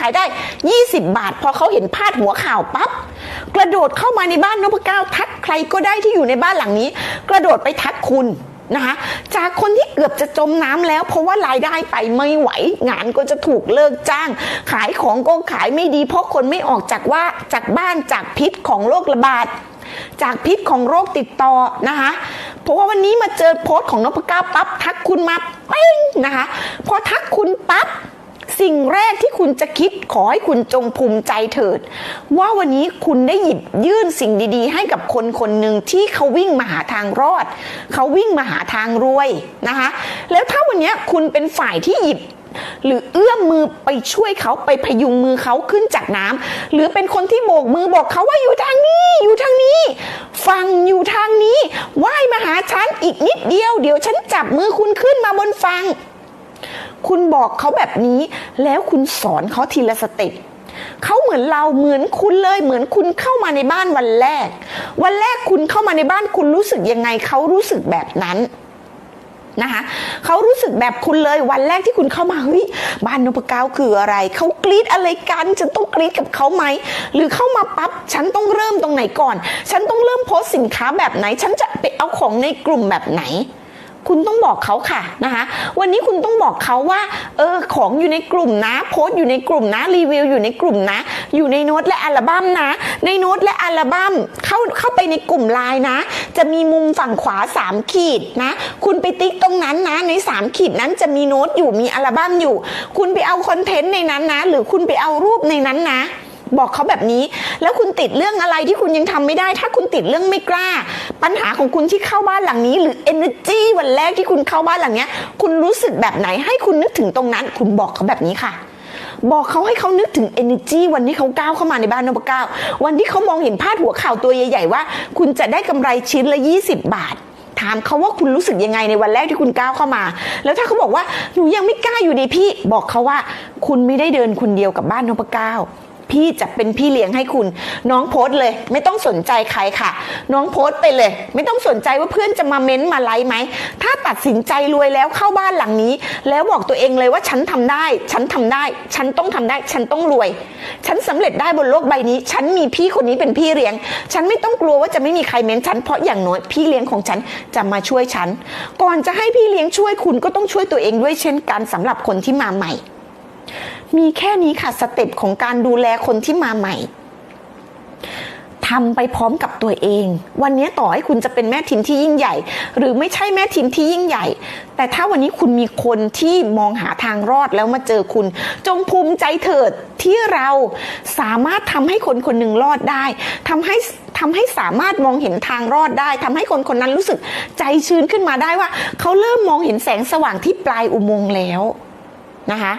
ขายได้ 20 บาท พอเขาเห็นพาดหัวข่าวปั๊บกระโดดเข้ามาในบ้านนพเก้าทักใครก็ได้ที่อยู่ในบ้านหลังนี้ กระโดดไปทักคุณนะคะจากคนที่เกือบจะจมน้ำแล้ว เพราะว่ารายได้ไปไม่ไหว งานก็จะถูกเลิกจ้าง ขายของก็ขายไม่ดี เพราะคนไม่ออกจากว่าจากบ้านจากพิษของโรคระบาดจากพิษของโรคติดต่อนะคะเพราะว่าวันนี้มาเจอโพสต์ของนพก้าปั๊บทักคุณมาเป้งนะคะพอทักคุณปั๊บ สิ่งแรกที่คุณจะคิดขอให้คุณจงภูมิใจเถิด ว่าวันนี้คุณได้หยิบยื่นสิ่งดีๆ ให้กับคนคนหนึ่งที่เขาวิ่งมาหาทางรอด เขาวิ่งมาหาทางรวยนะคะ แล้วถ้าวันนี้คุณเป็นฝ่ายที่หยิบหรือเอื้อมมือไปช่วยเขาไปพยุงมือเขาขึ้นจากน้ำหรือเป็นคนที่โบกมือบอกเขาว่าอยู่ทางนี้อยู่ทางนี้ ฟังอยู่ทางนี้ว่ายมาหาฉันอีกนิดเดียว เดี๋ยวฉันจับมือคุณขึ้นมาบนฟัง คุณบอกเขาแบบนี้แล้วคุณสอนเขาทีละสเต็ปเขาเหมือนเราเหมือนคุณเลย เหมือนคุณเข้ามาในบ้านวันแรก วันแรกคุณเข้ามาในบ้านคุณรู้สึกยังไงเขารู้สึกแบบนั้นนะคะเขารู้สึกแบบคุณเลยวันแรกที่คุณเข้ามาเฮ้ยบ้านนพเก้าคืออะไรเขากรีดอะไรกันฉันต้องกรีดกับเขาไหมหรือเข้ามาปั๊บฉันต้องเริ่มตรงไหนก่อน ฉันต้องเริ่มโพสต์สินค้าแบบไหน ฉันจะไปเอาของในกลุ่มแบบไหน คุณต้องบอกเขาค่ะนะคะ วันนี้คุณต้องบอกเขาว่าเออของอยู่ในกลุ่มนะ โพสต์อยู่ในกลุ่มนะรีวิวอยู่ในกลุ่มนะ อยู่ในโน้ตและอัลบั้มนะ ในโน้ตและอัลบั้มเข้าเข้าไปในกลุ่มไลน์นะ จะมีมุมฝั่งขวา 3 ขีดนะ คุณไปติ๊กตรงนั้นนะ ใน 3 ขีดนั้นจะมีโน้ตอยู่มีอัลบั้มอยู่ คุณไปเอาคอนเทนต์ในนั้นนะ หรือคุณไปเอารูปในนั้นนะ บอกเขาแบบนี้ แล้วคุณติดเรื่องอะไรที่คุณยังทำไม่ได้ ถ้าคุณติดเรื่องไม่กล้า ปัญหาของคุณที่เข้าบ้านหลังนี้ หรือ energy วันแรกที่คุณเข้าบ้านหลังเนี้ยคุณรู้สึกแบบไหนให้คุณนึกถึงตรงนั้น คุณบอกเขาแบบนี้ค่ะบอกเขาให้เขานึกถึง energy วันที่เขาก้าวเข้ามาในบ้านนพเก้าวันที่เขามองเห็นพาดหัวข่าวตัวใหญ่ๆว่า คุณจะได้กำไรชิ้นละ 20 บาท ถามเขาว่าคุณรู้สึกยังไงในวันแรกที่คุณก้าวเข้ามา แล้วถ้าเขาบอกว่าหนูยังไม่กล้าอยู่ดีพี่ บอกเขาว่า คุณไม่ได้เดินคนเดียวกับบ้านนพก้า พี่จะเป็นพี่เลี้ยงให้คุณ น้องโพสต์เลย ไม่ต้องสนใจใครค่ะ น้องโพสต์ไปเลย ไม่ต้องสนใจว่าเพื่อนจะมาเม้นมาไลค์ไหมถ้าตัดสินใจรวยแล้วเข้าบ้านหลังนี้ แล้วบอกตัวเองเลยว่าฉันทำได้ ฉันทำได้ ฉันต้องทำได้ ฉันต้องรวย ฉันสำเร็จได้บนโลกใบนี้ ฉันมีพี่คนนี้เป็นพี่เลี้ยง ฉันไม่ต้องกลัวว่าจะไม่มีใครเม้นฉันเพราะอย่างน้อยพี่เลี้ยงของฉันจะมาช่วยฉัน ก่อนจะให้พี่เลี้ยงช่วยคุณก็ต้องช่วยตัวเองด้วยเช่นกันสำหรับคนที่มาใหม่ มีแค่นี้ค่ะสเต็ปของการดูแลคนที่มาใหม่ทำไปพร้อมกับตัวเอง วันนี้ต่อให้คุณจะเป็นแม่ทีมที่ยิ่งใหญ่ หรือไม่ใช่แม่ทีมที่ยิ่งใหญ่ แต่ถ้าวันนี้คุณมีคนที่มองหาทางรอดแล้วมาเจอคุณ จงภูมิใจเถิดที่เราสามารถทำให้คนคนหนึ่งรอดได้ทำให้ทำให้สามารถมองเห็นทางรอดได้ทำให้คนคนนั้นรู้สึกใจชื้นขึ้นมาได้ว่า เขาเริ่มมองเห็นแสงสว่างที่ปลายอุโมงค์แล้วนะคะ